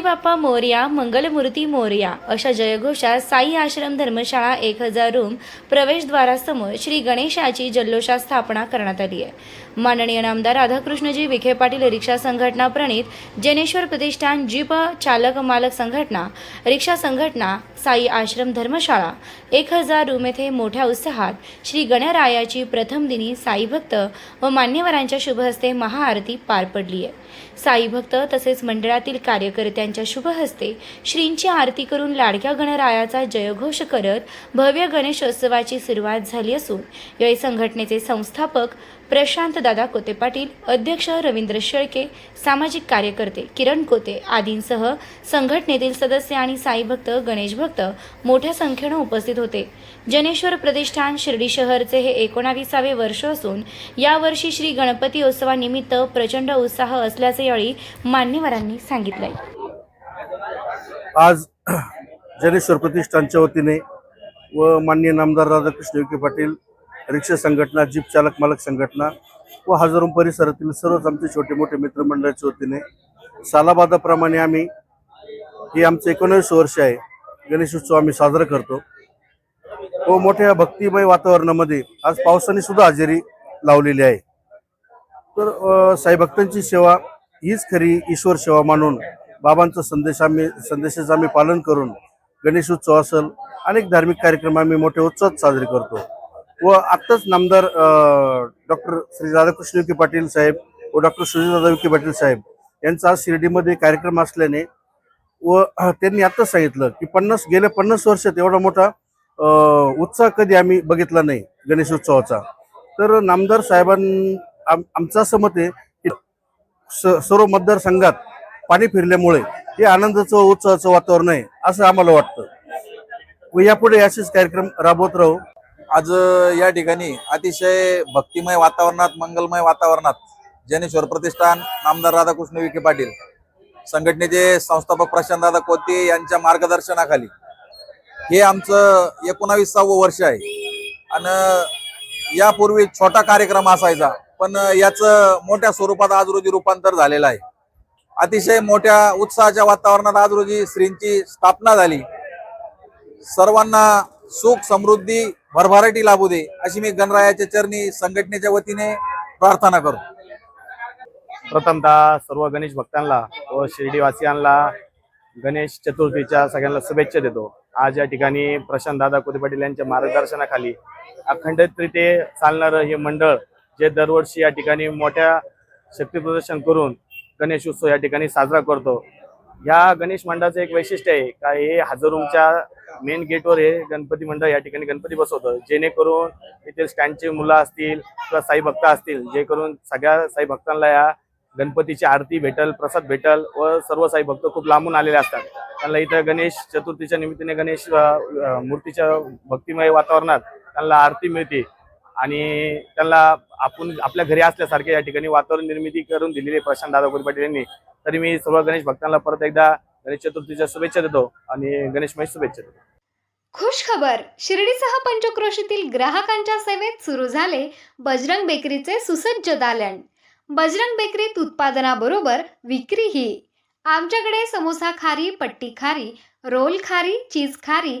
बाप्पा मोर्या मंगलमूर्ती मोर्या अशा जयघोषात साई आश्रम धर्मशाळा एक हजार रूम प्रवेशद्वारासमोर श्री गणेशाची जल्लोषात स्थापना करण्यात आली आहे. माननीय नामदार राधाकृष्णजी विखे पाटील रिक्षा संघटना प्रणित जनेश्वर प्रतिष्ठान जीप चालक मालक संघटना रिक्षा संघटना साई आश्रम धर्मशाळा एक हजार रूम येथे मोठ्या उत्साहात श्री गणरायाची प्रथम दिनी साई भक्त व मान्यवरांच्या शुभहस्ते महाआरती पार पडली आहे. साई भक्त तसेच मंडळातील कार्यकर्त्या त्यांच्या शुभहस्ते श्रींची आरती करून लाडक्या गणरायाचा जयघोष करत भव्य गणेशोत्सवाची सुरुवात झाली असून यावेळी संघटनेचे संस्थापक प्रशांत दादा कोते पाटील अध्यक्ष रवींद्र शेळके सामाजिक कार्यकर्ते किरण कोते आदींसह संघटनेतील सदस्य आणि साईभक्त गणेश भक्त मोठ्या संख्येनं उपस्थित होते. जनेश्वर प्रतिष्ठान शिर्डी शहरचे हे एकोणावीसावे वर्ष असून यावर्षी श्री गणपती उत्सवानिमित्त प्रचंड उत्साह असल्याचे यावेळी मान्यवरांनी सांगितले आज जनेश्वर प्रतिष्ठानच्या वतीने व माननीय नामदार राधाकृष्ण विखे पाटील रिक्षा संघटना जीप चालक मालक संघटना व हजारो परिसरातील सर्वच आमचे छोटे मोठे मित्रमंडळाच्या वतीने सालाबादाप्रमाणे आम्ही हे आमचं एकोणावीस वर्ष आहे. गणेशोत्सव आम्ही साजरा करतो. व मोठ्या भक्तिमय वातावरणामध्ये आज पावसाने सुद्धा हजेरी लावलेली आहे. तर साईभक्तांची साई भक्तांची सेवा हीच खरी ईश्वर सेवा मानून बाबांचा संदेश आम्ही संदेशाचं आम्ही पालन करून गणेश उत्सव असेल अनेक धार्मिक कार्यक्रम आम्ही मोठ्या उत्साहात साजरे करतो. व आत्ताच नामदार डॉक्टर श्री राधाकृष्ण विखे पाटील साहेब व डॉक्टर सुनीलदादा विखे पाटील साहेब यांचा आज शिर्डीमध्ये कार्यक्रम असल्याने व त्यांनी आत्ताच सांगितलं की पन्नास गेल्या पन्नास वर्षात एवढा मोठा उत्साह कधी आम्ही बघितला नाही गणेशोत्सवाचा तर नामदार साहेबां आम आमचं असं मत आहे की स- सर्व मतदारसंघात पाणी फिरल्यामुळे हे आनंदाचं उत्सवाचं उत्साहाचं वातावरण आहे असं आम्हाला वाटतं. व यापुढे असेच कार्यक्रम राबवत राहू. आज या ठिकाणी अतिशय भक्तिमय वातावरणात मंगलमय वातावरणात जनेश्वर प्रतिष्ठान नामदार राधाकृष्ण विखे पाटील संघटनेचे संस्थापक प्रशांत दादा कोते यांच्या मार्गदर्शनाखाली हे आमचं एकोणावीसावं वर्ष आहे. आणि यापूर्वी छोटा कार्यक्रम असायचा पण याचं मोठ्या स्वरूपात आज रोजी रूपांतर झालेलं आहे. अतिशय मोठ्या उत्साहाच्या वातावरणात आज रोजी श्रींची स्थापना झाली. सर्वांना सुख समृद्धी भरभराटी लाभू दे अशी मी गणरायाच्या चरणी संघटनेच्या वतीने प्रार्थना करतो प्रथमतः सर्व गणेश भक्तांना व शिर्डीवासियांना गणेश चतुर्थीच्या सगळ्यांना शुभेच्छा देतो. आज या ठिकाणी प्रशांत दादा कोते पाटील यांच्या मार्गदर्शनाखाली अखंडितरीते चालणारं हे मंडळ जे दरवर्षी या ठिकाणी मोठ्या शक्तीप्रदर्शन करून गणेश उत्सव या ठिकाणी साजरा करतो. या गणेश मंडळाचं एक वैशिष्ट्य आहे का हे हजारोंच्या मेन गेटवर हे गणपती मंडळ या ठिकाणी गणपती बसवतं. जेणेकरून इथे स्टँडचे मुलं असतील किंवा साई भक्त असतील जे करून सगळ्या साई भक्तांना या गणपतीची आरती भेटल प्रसाद भेटल व सर्व साई भक्त खूप लांबून आलेले असतात. त्यांना इथं गणेश चतुर्थीच्या निमित्ताने गणेश मूर्तीच्या भक्तिमय वातावरणात त्यांना आरती मिळते. आणि त्यांना आपण आपल्या घरी असल्यासारखे या ठिकाणी वातावरण निर्मिती करून दिलेली प्रशांत दादा पाटील यांनी. तरी मी सर्व गणेश भक्तांना परत एकदा गणेश चतुर्थीच्या शुभेच्छा देतो आणि गणेशमय शुभेच्छा देतो. खुश खबर. शिर्डीसह पंचक्रोशीतील ग्राहकांच्या सेवेत सुरू झाले बजरंग बेकरीचे सुसज्ज दालन. बजरंग बेकरीत उत्पादनाबरोबर विक्रीही. आमच्याकडे समोसा खारी पट्टी खारी रोल खारी चीज खारी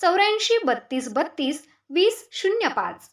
चौऱ्याऐंशी बत्तीस बत्तीस वीस शून्य पाच.